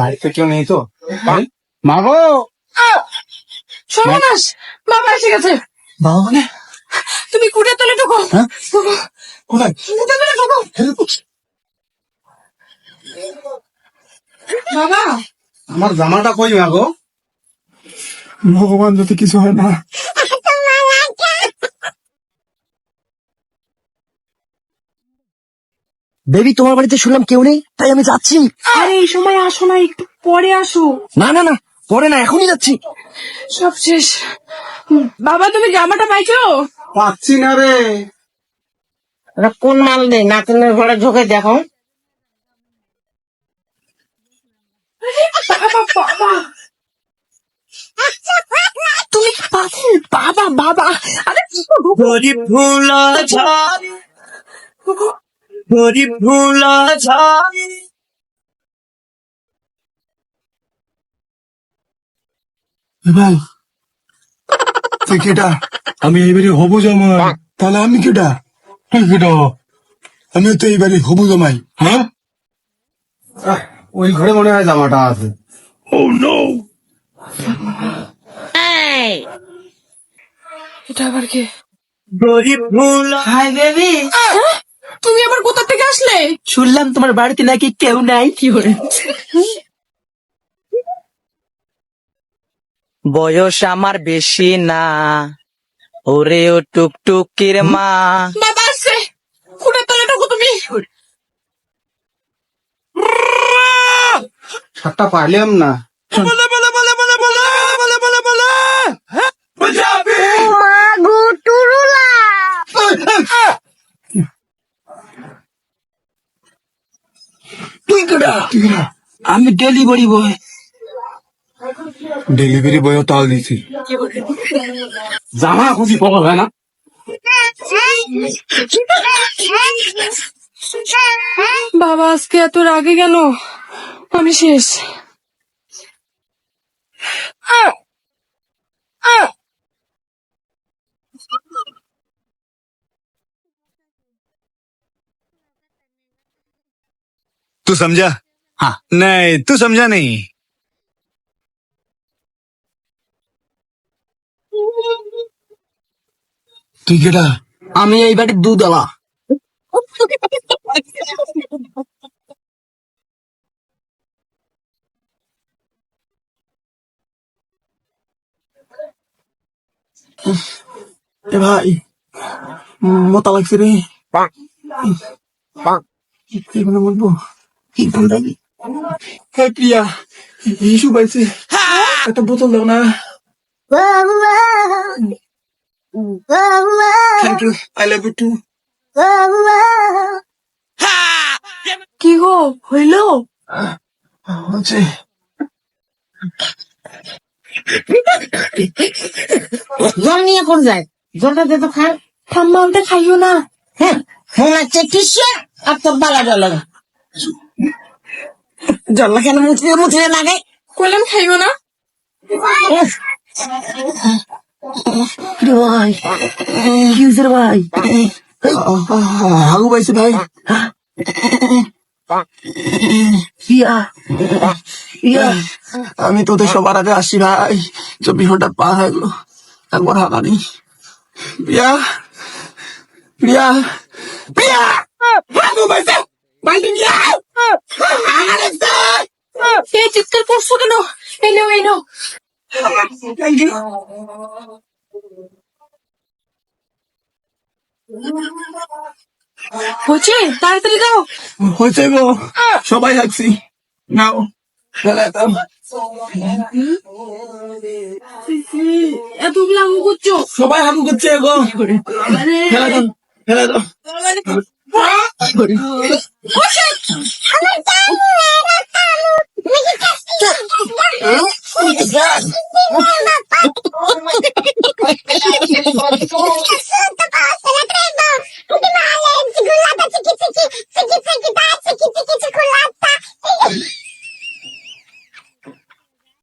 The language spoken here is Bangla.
বাড়িতে কেউ নেই তো? মা? গো! সর্বনাশ! বাবা এসে গেছে। বাবা মানে? তুমি কুড়ে তোলে ঢোকো। হ্যাঁ? ঢোকো। কোথায়? কুড়ে তোলে ঢোকো। বাবা! আমার জামাটা কই মা গো? ভগবান যদি কিছু হয় না বেবি তোমার বাড়িতে শুনলাম কেউ নেই তাই আমি যাচ্ছি। আরে এই সময় আসো না একটু পরে আসো। না না না পরে না এখনই যাচ্ছি। সব শেষ। বাবা তুমি জামাটা পাইছো? পাচ্ছি না রে। কোন মাল নেই নাতনের ঘরে ঢোকে দেখো। তুমি বাবা বাবা। আরে কি করব গরিব গরিব ফুল ভাই তুই কেটা আমি এইবারে হবু জামাই। তাহলে আমি কেটা তুই কেটা আমি তো এইবারে হবু জামাই। হ্যাঁ? ওই ঘরে মনে হয় জামাটা আছে। এটা আবার কে? গরিব ফুল হাই বেবি। তুমি আবার কোথা থেকে আসলে? শুনলাম তোমার বাড়িতে নাকি কেউ নাই। কি করে বয়স আমার বেশি না। ওরে ও টুকটুকির মা। বাবা আসছে। তোলে ঢোকো তুমি। সাতটা পারলাম না। তুই কেডা আমি ডেলিভারি বয়। ডেলিভারি বয়ও তাল দিছি। জামা খুঁজি পাওয়া যায় না? বাবা আজকে এত রাগে কেন? আমি শেষ। तू समझा हाँ नहीं तू समझा नहीं তুই কেটা আমি এই বাড়ির দুধওয়ালা এ ভাই মোতা লাগছে রে এখানে বলবো কি বলবি হ্যাঁ প্রিয়া ইস্যু পাইছে একটা বোতল দাও না thank you I love you too কি গো? হইল? হচ্ছে জল নিয়ে কোন যায়? জলটা দে তো খান ঠাম্মা ওটা খাইও না। হ্যাঁ মনে হচ্ছে কিসে? আর তোর বালা জল জল কেন মুছলে মুছলে কইলাম খাইও না। রে ভাই কি হয়েছে ভাই? হাগু পাইছে ভাই। ইয়া ইয়া। আমি তোদের সবার আগে আসি ভাই। চব্বিশ ঘণ্টার পা হয়ে গেলো। একবার হাঁকা নেই। প্রিয়া প্রিয়া প্রিয়া! হাগু পাইছে। হাগা লাগছে। চিৎকার করছ কেন? এনো এনো হচ্ছে তাড়াতাড়ি দাও। হচ্ছে গো। সবাই হাঁকছি নাও এতগুলো হামু করছ। সবাই হামু করছে গো। খেলা দাও ফেলা দাও। আমার